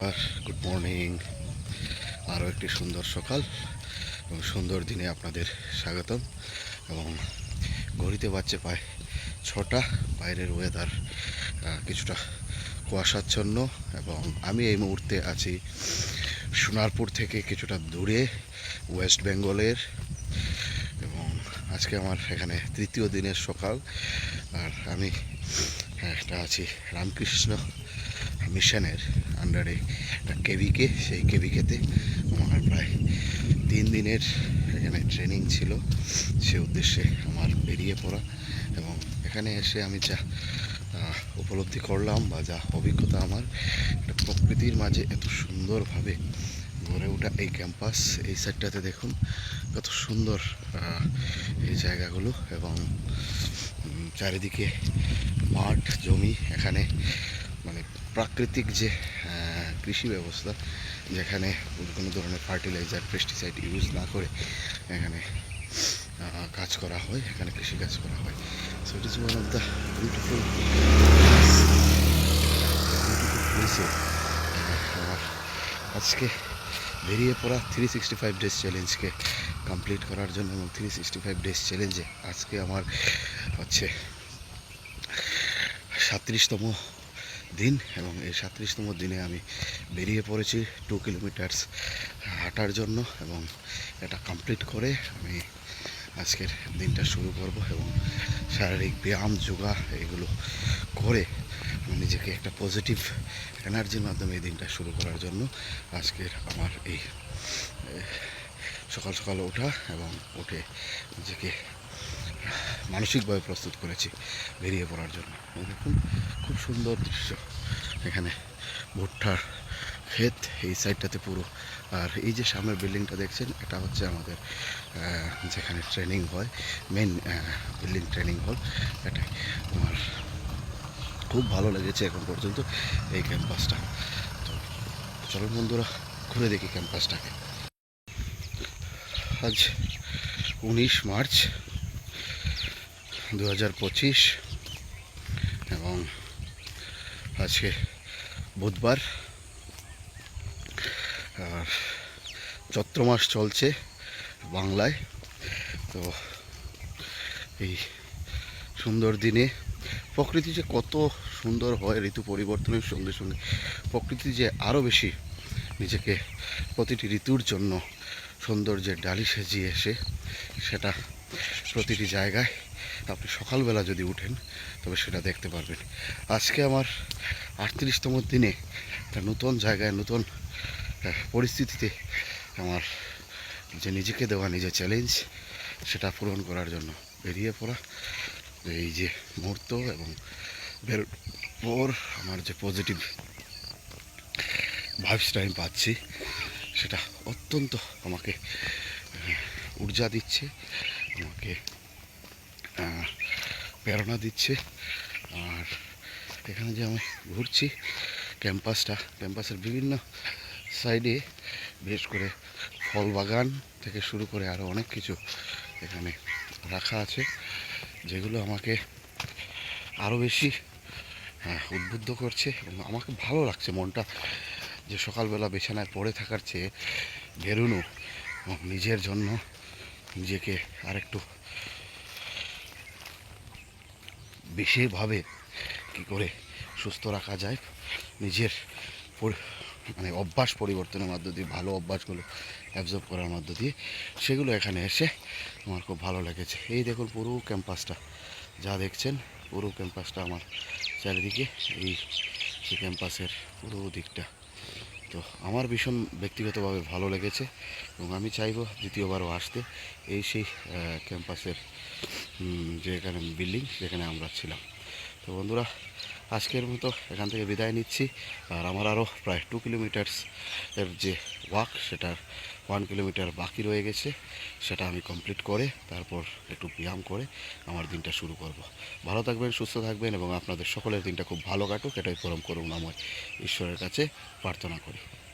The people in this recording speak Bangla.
গুড মর্নিং আরও একটি সুন্দর সকাল এবং সুন্দর দিনে আপনাদের স্বাগতম এবং ঘড়িতে বাজছে প্রায় ছটা, বাইরের ওয়েদার কিছুটা কুয়াশাচ্ছন্ন এবং আমি এই মুহূর্তে আছি সোনারপুর থেকে কিছুটা দূরে ওয়েস্ট বেঙ্গলের এবং আজকে আমার এখানে তৃতীয় দিনের সকাল আর আমি একটা আছি রামকৃষ্ণ মিশনের আন্ডারে একটা কেভিকে, সেই কেভিকেতে আমার প্রায় তিন দিনের এখানে ট্রেনিং ছিল। সে উদ্দেশ্যে আমার বেরিয়ে পড়া এবং এখানে এসে আমি যা উপলব্ধি করলাম বা যা অভিজ্ঞতা আমার একটা প্রকৃতির মাঝে এত সুন্দরভাবে গড়ে ওঠা এই ক্যাম্পাস এই সাইডটাতে দেখুন কত সুন্দর এই জায়গাগুলো এবং চারিদিকে মাঠ, জমি এখানে মানে প্রাকৃতিক যে কৃষি ব্যবস্থা, যেখানে কোনো ধরনের ফার্টিলাইজার পেস্টিসাইড ইউজ না করে এখানে কাজ করা হয়, এখানে কৃষি কাজ করা হয়। So it is one of the beautiful beautiful প্লেসে আমার আজকে বেরিয়ে পড়া থ্রি সিক্সটি ফাইভ ডেজ চ্যালেঞ্জকে কমপ্লিট করার জন্য এবং থ্রি সিক্সটি ফাইভ ডেজ চ্যালেঞ্জে আজকে আমার হচ্ছে সাঁত্রিশতম দিন এবং এই সাঁত্রিশতম দিনে আমি বেরিয়ে পড়েছি টু কিলোমিটার্স হাঁটার জন্য এবং এটা কমপ্লিট করে আমি আজকের দিনটা শুরু করব এবং শারীরিক ব্যায়াম, যোগা এগুলো করে আমি নিজেকে একটা পজিটিভ এনার্জির মাধ্যমে এই দিনটা শুরু করার জন্য আজকের আমার এই সকাল সকাল ওঠা এবং উঠে নিজেকে মানসিকভাবে প্রস্তুত করেছি বেরিয়ে পড়ার জন্য। দেখুন, খুব সুন্দর দৃশ্য। এখানে ভুট্টার ক্ষেত, এই সাইডটাতে পুরো। আর এই যে সামনের বিল্ডিংটা দেখছেন, এটা হচ্ছে আমাদের যেখানে ট্রেনিং হয় মেন বিল্ডিং ট্রেনিং হল এটাই। আমার খুব ভালো লেগেছে এখন পর্যন্ত এই ক্যাম্পাসটা। তো চলুন বন্ধুরা, ঘুরে দেখি ক্যাম্পাসটাকে। আজ উনিশ মার্চ দু হাজার পঁচিশ এবং আজকে বুধবার। আর চৈত্র মাস চলছে বাংলায়। তো এই সুন্দর দিনে প্রকৃতি যে কত সুন্দর হয়, ঋতু পরিবর্তনের সঙ্গে সঙ্গে প্রকৃতি যে আরও বেশি নিজেকে প্রতিটি ঋতুর জন্য সৌন্দর্যের ডালি সেজিয়ে এসে সেটা প্রতিটি জায়গায় আপনি সকালবেলা যদি উঠেন, তবে সেটা দেখতে পারবেন। আজকে আমার আটত্রিশতম দিনে একটা নতুন জায়গায়, নতুন পরিস্থিতিতে আমার যে নিজেকে দেওয়া, নিজের চ্যালেঞ্জ সেটা পূরণ করার জন্য বেরিয়ে পড়া। এই যে মুহূর্ত এবং বের, পর আমার যে পজিটিভ ভাইবসটা আমি পাচ্ছি, সেটা অত্যন্ত আমাকে ঊর্জা দিচ্ছে, আমাকে প্রেরণা দিচ্ছে। আর এখানে যে আমি ঘুরছি ক্যাম্পাসটা ক্যাম্পাসের বিভিন্ন সাইডে বিশেষ করে ফল বাগান থেকে শুরু করে আরও অনেক কিছু এখানে রাখা আছে যেগুলো আমাকে আরও বেশি আহ, উদ্বুদ্ধ করছে এবং আমাকে ভালো লাগছে মনটা। যে সকালবেলা বিছানায় পড়ে থাকার চেয়ে বেরোনো এবং নিজের জন্য নিজেকে আরেকটু বিশেষভাবে কী করে সুস্থ রাখা যায়, নিজের মানে অভ্যাস পরিবর্তনের মধ্য দিয়ে, ভালো অভ্যাসগুলো অ্যাবজর্ব করার মধ্য দিয়ে সেগুলো এখানে এসে আমার খুব ভালো লেগেছে। এই দেখুন পুরো ক্যাম্পাসটা যা দেখছেন, পুরো ক্যাম্পাসটা আমার চারিদিকে, এই ক্যাম্পাসের পুরো দিকটা। তো আমার ভীষণ ব্যক্তিগতভাবে ভালো লেগেছে এবং আমি চাইব দ্বিতীয়বারও আসতে এই সেই ক্যাম্পাসের উম, যে এখানে বিল্ডিং যেখানে আমরা ছিলাম। তো বন্ধুরা আজকের মতো এখান থেকে বিদায় নিচ্ছি। আর আমার আরও প্রায় টু কিলোমিটার্স এর যে ওয়াক সেটার ওয়ান কিলোমিটার বাকি রয়ে গেছে। সেটা আমি কমপ্লিট করে তারপর একটু ব্যায়াম করে আমার দিনটা শুরু করব। ভালো থাকবেন সুস্থ থাকবেন এবং আপনাদের সকলের দিনটা খুব ভালো কাটুক। এটাই পরম করুন করুণাময় ঈশ্বরের কাছে প্রার্থনা করি।